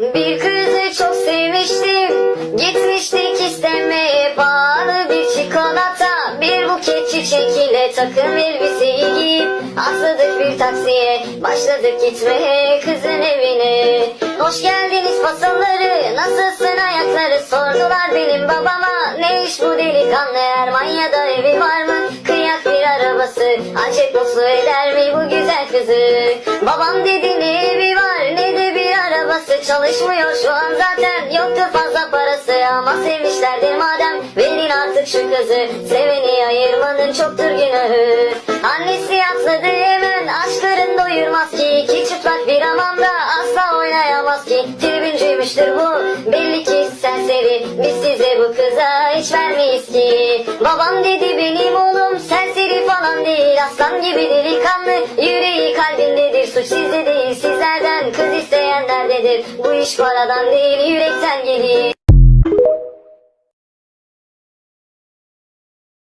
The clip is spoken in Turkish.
Bir kızı çok sevmiştim. Gitmiştik istemeye pahalı bir çikolata. Bir buket çiçek ile takım elbiseyi giyip Atladık bir taksiye. Başladık gitmeye kızın evine. Hoş geldiniz fasalları Nasılsın ayakları? Sordular benim babama. Ne iş bu delikanlı? Ermanya'da evi var mı? Kıyak bir arabası. Acep mutlu eder mi bu güzel kızı? Babam dedi ne evi var bir arabası Çalışmıyor şu an zaten yoktu fazla parası. Ama sevmişlerdir madem verin artık şu kızı. Seveni ayırmanın çoktur günahı. Annesi atladı hemen aşkların doyurmaz ki. İki çıplak bir hamamda asla oynayamaz ki. Tribüncüymüştür bu belli ki serseri Biz size bu kıza hiç vermeyiz ki. Babam dedi benim oğlum serseri falan değil. Aslan gibi delikanlı yüreği kalbindedir. Suç sizde değil sizlerden kız isteyenlerdedir Bu iş paradan değil yürekten gelir